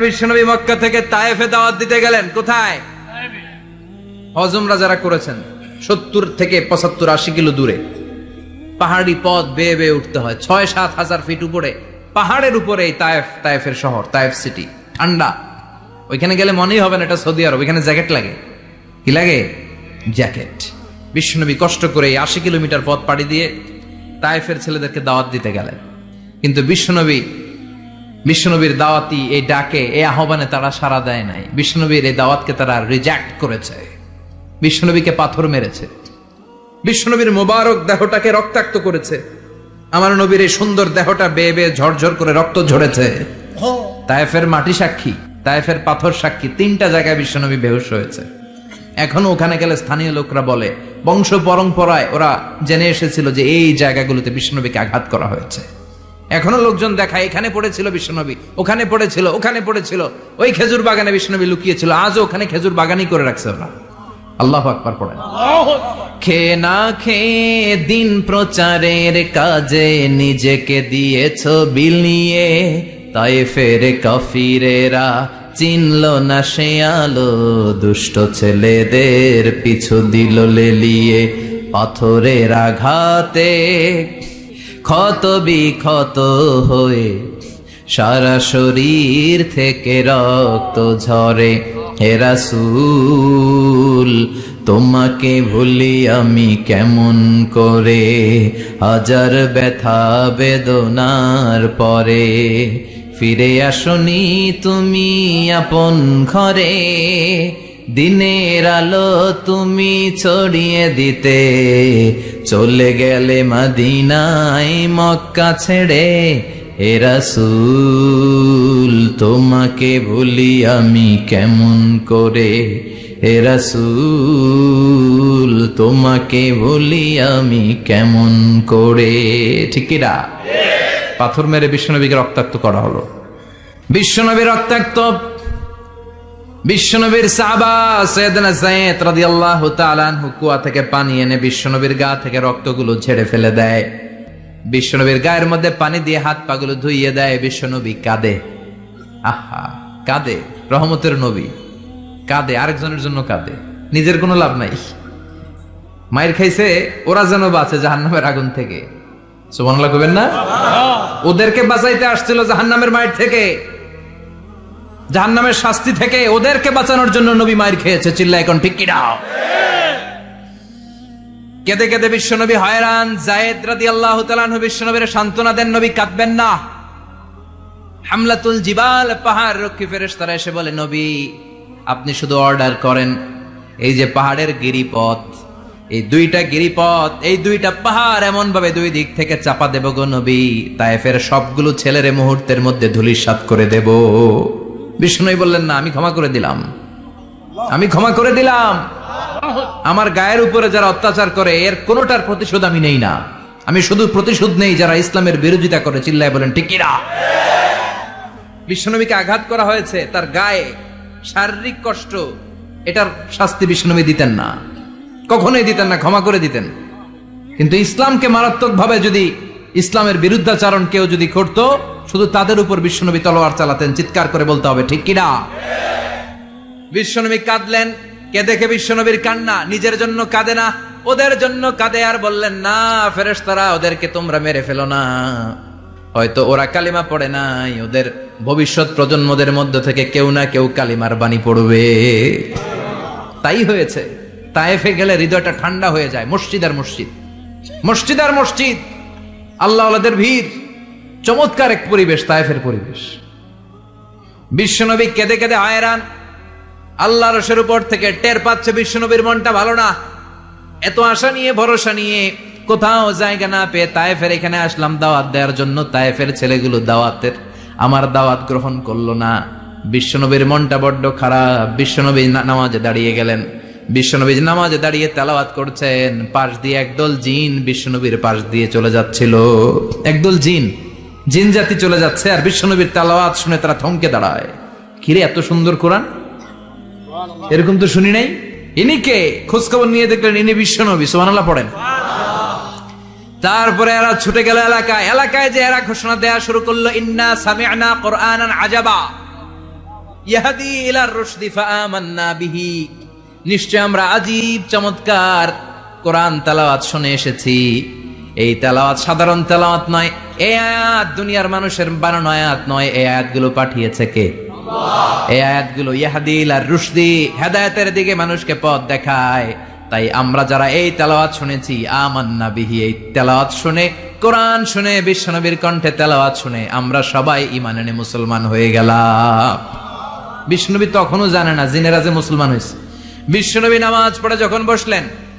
বিশ্বনবী মক্কা থেকে তায়েফে দাওয়াত দিতে গেলেন কোথায়? হজমরা যারা করেছেন সত্তর থেকে পঁচাত্তর আশি কিলো দূরে। পাহাড়ি পথ বেয়ে বেয়ে উঠতে হয় ছয় সাত হাজার ফিট উপরে। পাহাড়ের উপরে এই তায়েফ তায়েফের শহর তায়েফ সিটি। ঠান্ডা। ওইখানে গেলে মনেই হবে না এটা সৌদি আরব ওইখানে জ্যাকেট লাগে। কি লাগে? জ্যাকেট। বিশ্বনবী কষ্ট করে এই আশি কিলোমিটার পথ পাড়ি দিয়ে তায়েফের ছেলেদেরকে দাওয়াত দিতে গেলেন। কিন্তু বিশ্বনবী বিশ্বনবীর দাওয়াতি এই ডাকে, এই আহ্বানে তারা সাড়া দেয় নাই। বিশ্বনবীর এই দাওয়াতকে তারা রিজেক্ট করেছে। বিশ্বনবীকে পাথর মেরেছে। বিশ্বনবীর মোবারক দেহটাকে রক্তাক্ত করেছে। আমার নবীর এই সুন্দর দেহটা বেয়ে বেয়ে ঝরঝর করে রক্ত ঝরেছে। তায়েফের মাটি সাক্ষী, তায়েফের পাথর সাক্ষী, তিনটা জায়গায় বিশ্বনবী বেহুশ হয়েছে। এখনও ওখানে গেলে স্থানীয় লোকরা বলে, বংশ পরম্পরায় ওরা জেনে এসেছিল যে এই জায়গাগুলোতে বিশ্বনবীকে আঘাত করা হয়েছে। এখনও লোকজন দেখায় এখানে পড়েছিল বিশ্বনবী ওখানে পড়েছিল ওখানে পড়েছিল ওই খেজুর বাগানে বিশ্বনবী লুকিয়েছিল আজও ওখানে খেজুর বাগানই করে রাখছে ওরা। আল্লাহ আকবার পড়েন। খে না খেয়ে দিন প্রচারের কাজে নিজেকে দিয়েছ বিলিয়ে তাই ফের কাফিরেরা চিনল না সে আলো দুষ্ট ছেলেদের পিছু দিল লেলিয়ে পাথরের আঘাতে ক্ষত বিক্ষত হয়ে সারা শরীর থেকে রক্ত ঝরে। হেরাসুল তোমাকে ভুলি আমি কেমন করে? হাজার ব্যথা বেদনার পরে ফিরে আসনি তুমি আপন ঘরে। দিনের আলো তুমি ছড়িয়ে দিতে। চলে গেলে মাদিনায় মক্কা ছেড়ে এরাসুল তোমাকে ভুলি আমি কেমন করে? এরাসুল তোমাকে ভুলি আমি কেমন করে? ঠিকিরা পাথর মেরে বিশ্বনবীকে রক্তাক্ত করা হলো। বিশ্বনবী রক্তাক্ত বিশ্বনবীর সাহাবা সৈয়দনা যায়েদ রাদিয়াল্লাহু তাআলা আনহু কুয়া থেকে পানি এনে বিশ্বনবীর গা থেকে রক্তগুলো ঝেড়ে ফেলে দেয়। বিশ্বনবীর গায়ের মধ্যে পানি দিয়ে হাত পাগুলো ধুইয়ে দেয় বিশ্বনবী কাঁদে। আহা কাঁদে রহমতের নবী। কাঁদে আরেকজনের জন্য কাঁদে। নিজের কোনো লাভ নাই। মায়ের খাইছে ওরা যেন বাঁচে জাহান্নামের আগুন থেকে। সুবহানাল্লাহ কবেন না? ওদেরকে বাঁচাইতে আসছিল জাহান্নামের মায়ের থেকে। জাহান্নামের শাস্তি থেকে ওদেরকে বাঁচানোর জন্য নবী মায়ের খেয়েছে চিল্লা এখন ঠিক কেঁদে কেঁদে বিশ্বনবী হয়রান, জায়েদ রাদি আল্লাহ তালানহু বিশ্বনবীর সান্ত্বনা দেন, নবী কাঁদবেন না। হামলাতুল জিবাল, পাহাড় রক্ষী ফেরেশতারা এসে বলে, নবী, আপনি শুধু অর্ডার করেন, এই যে পাহাড়ের গিরিপথ, এই দুইটা গিরিপথ, এই দুইটা পাহাড় এমন ভাবে দুই দিক থেকে চাপা দেব গো নবী তায়েফের সবগুলো ছেলেরে মুহূর্তের মধ্যে ধুলিসাৎ করে দেব। বিষ্ণুই বললেন, না, আমি ক্ষমা করে দিলাম। আমি ক্ষমা করে দিলাম। আমার গায়ের উপরে যারা অত্যাচার করে, এর কোনোটার প্রতিশোধ আমি নেই না। আমি শুধু প্রতিশোধ নেই যারা ইসলামের বিরোধিতা করে। চিল্লায় বলেন ঠিকিরা বিশ্বনবীকে আঘাত করা হয়েছে, তার গায়ে শারীরিক কষ্ট, এটার শাস্তি বিষ্ণুনবী দিতেন না। কখনোই দিতেন না, ক্ষমা করে দিতেন। কিন্তু ইসলামকে মারাত্মকভাবে যদি ইসলামের বিরুদ্ধাচারণ কেউ যদি করত শুধু তাদের উপর বিশ্বনবী তলোয়ার চালাতেন, চিৎকার করে বলতে হবে, ঠিক কিনা? বিশ্বনবী কাঁদলেন, কে দেখে বিশ্বনবীর কান্না? নিজের জন্য কাঁদে না, ওদের জন্য কাঁদে আর বললেন, না, ফেরেশতারা, ওদেরকে তোমরা মেরে ফেলো না। হয়তো ওরা কালিমা পড়ে নাই, ওদের ভবিষ্যৎ প্রজন্মদের মধ্য থেকে কেউ না কেউ কালিমার বাণী পড়বে। তাই হয়েছে, তায়েফে গেলে হৃদয়টা ঠান্ডা হয়ে যায়, মসজিদ আর মসজিদ। মসজিদ আর মসজিদ আল্লাহ ভিড়। চমৎকার এক পরিবেশ, তায়েফের পরিবেশ। বিশ্বনবী কেঁদে কেঁদে হায়রান আল্লাহ রসের উপর থেকে টের পাচ্ছে বিশ্বনবীর মনটা ভালো না। এত আশা নিয়ে, ভরসা নিয়ে কোথাও জায়গা না পেয়ে তায়েফের এখানে আসলাম, দাওয়াত দেওয়ার জন্য তায়েফের ছেলেগুলো দাওয়াতের আমার দাওয়াত গ্রহণ করল না। বিশ্বনবীর মনটা বড্ড খারাপ। বিশ্বনবী নামাজে দাঁড়িয়ে গেলেন। বিশ্বনবী নামাজে দাঁড়িয়ে তেলাওয়াত করছেন। পাশ দিয়ে একদল জিন বিশ্বনবীর পাশ দিয়ে চলে যাচ্ছিল। একদল জিন জিন জাতি চলে যাচ্ছে আর বিশ্বনবীর তেলাওয়াত শুনে তারা থমকে দাঁড়ায়। কিরে এত সুন্দর কোরআন? এরকম তো শুনি নাই? ইনি কে? খোঁজখবর নিয়ে দেখলেন ইনি বিশ্বনবী সোহানাল্লাহ পড়েন। তারপরে এরা ছুটে গেল এলাকায়। এলাকায় যে এরা ঘোষণা দেয়া শুরু করল, ইন্না সামিআনা কোরআনান আজাবা। ইয়াহাদি ইলার রুশদি ফাআমান্না বিহি। নিশ্চয় আমরা আজীব চমৎকার কোরআন তেলাওয়াত শুনে এসেছি। এই তেলাওয়াত সাধারণ তেলাওয়াত নয়, এই আয়াত দুনিয়ার মানুষের বানানো আয়াত নয়, এই আয়াতগুলো পাঠিয়েছে কে? এই আয়াতগুলো ইয়াহাদিল আর রুশদি হেদায়তের দিকে মানুষকে পথ দেখায়। তাই আমরা যারা এই তেলাওয়াত শুনেছি, আমান্না বিহি, এই তেলাওয়াত শুনে, কোরআন শুনে, বিশ্বনবীর কণ্ঠে তেলাওয়াত শুনে, আমরা সবাই ইমান এনে মুসলমান হয়ে গেলাম। বিষ্ণুনবী তখনও জানে না, জিনেরা যে মুসলমান হয়েছে। বিশ্বনবী নামাজ পড়ে যখন বসলেন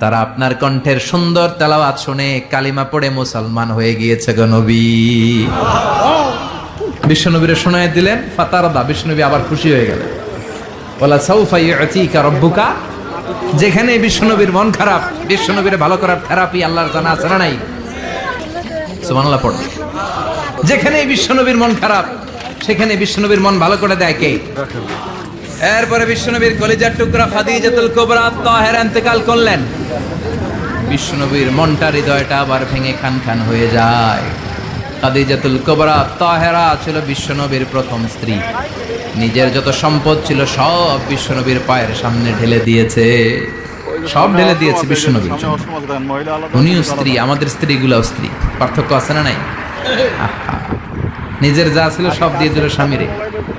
তারা আপনার কণ্ঠের সুন্দর তেলাওয়াত শুনে কালিমা পড়ে মুসলমান হয়ে গিয়েছে গো নবী। বিশ্বনবীরে শোনায় দিলেন, ফাতারদা, বিশ্বনবী আবার খুশি হয়ে গেলেন। বলা সৌফা ইউতিকা রব্বুকা? যেখানে বিশ্বনবীর মন খারাপ, বিশ্বনবীর ভালো করার থেরাপি আল্লাহর জানা আছে না নাই? সুবহানাল্লাহ, পড়ো। যেখানে বিশ্বনবীর মন খারাপ, সেখানে বিশ্বনবীর মন ভালো করে দেয় কে? এরপরে বিশ্বনবীর কলিজার টুকরা খাদিজাতুল কুবরা তাহেরা ইন্তেকাল করলেন। বিশ্বনবীর মনটা হৃদয়টা আবার ভেঙে খান খান হয়ে যায়। খাদিজাতুল কুবরা তাহেরা ছিল বিশ্বনবীর প্রথম স্ত্রী। নিজের যত সম্পদ ছিল সব বিশ্বনবীর পায়ের সামনে ঢেলে দিয়েছে। সব ঢেলে দিয়েছে বিশ্বনবীর উনিও স্ত্রী, আমাদের স্ত্রীগুলাও স্ত্রী। পার্থক্য আছে না নাই? নিজের যা ছিল সব দিয়ে দিল স্বামীরে।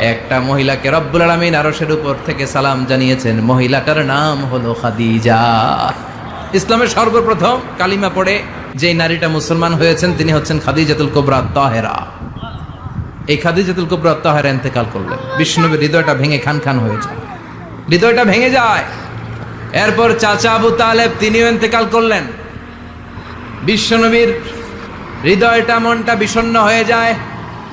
একটা মহিলাকে রব্বুল আলমিন আরশের উপর থেকে সালাম জানিয়েছেন। মহিলাটার নাম হলো খাদিজা। ইসলামের সর্বপ্রথম কালিমা পড়ে যে নারীটা মুসলমান হয়েছেন, তিনি হচ্ছেন খাদিজাতুল কোবরা তাহেরা এই খাদিজাতুল কুবরা তাহেরা ইন্তেকাল করলেন। বিষ্ণুনবীর হৃদয়টা ভেঙে খান খান হয়ে যায়। হৃদয়টা ভেঙে যায়। এরপর চাচা আবু তালেব তিনিও ইন্তেকাল করলেন। বিশ্বনবীর হৃদয়টা মনটা বিষণ্ণ হয়ে যায়।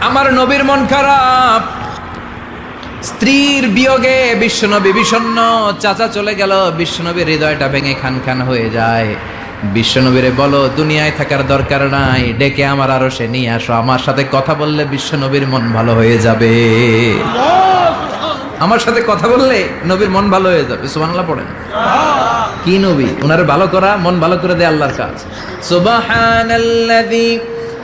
আমার নবীর মন খারাপ। স্ত্রীর বিয়োগে বিশ্বনবী বিষণ্ণ চাচা চলে গেল বিশ্বনবীর হৃদয়টা ভেঙে খান খান হয়ে যায়। বিশ্বনবীরে বলো, দুনিয়ায় থাকার দরকার নাই, ডেকে আমার আরও সে নিয়ে আসো। আমার সাথে কথা বললে বিশ্বনবীর মন ভালো হয়ে যাবে। আমার সাথে কথা বললে নবীর মন ভালো হয়ে যাবে। সুবহানাল্লাহ পড়েন। কি নবী? ওনার ভালো করা, মন ভালো করে দেয় আল্লাহর কাজ। সুবহানাল্লাযী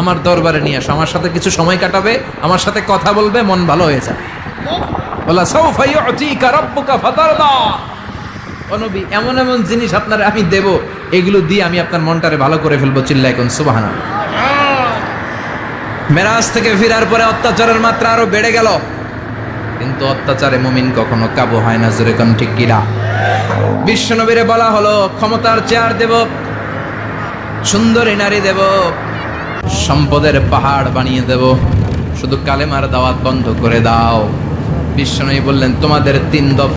আমার দরবারে নিয়ে আসো। আমার সাথে কিছু সময় কাটাবে, আমার সাথে কথা বলবে, মন ভালো হয়ে যাবে। এমন এমন জিনিস আপনার আমি দেব, এগুলো দিয়ে আমি আপনার মনটারে ভালো করে ফেলব চিল্লাই কোন, সুবহানাল্লাহ। মেরাজ থেকে ফেরার পরে অত্যাচারের মাত্রা আরও বেড়ে গেল। কিন্তু অত্যাচারে মুমিন কখনো কাবু হয় না, জোরে কোন, ঠিক কিরা বিশ্বনবীরে বলা হলো, ক্ষমতার চেয়ার দেব, সুন্দরী নারী দেব সম্পদের পাহাড় বানিয়ে দেব। শুধু কালেমার দাওয়াত বন্ধ করে দাও। বিশ্বনবী বললেন, তোমাদের তিন দফা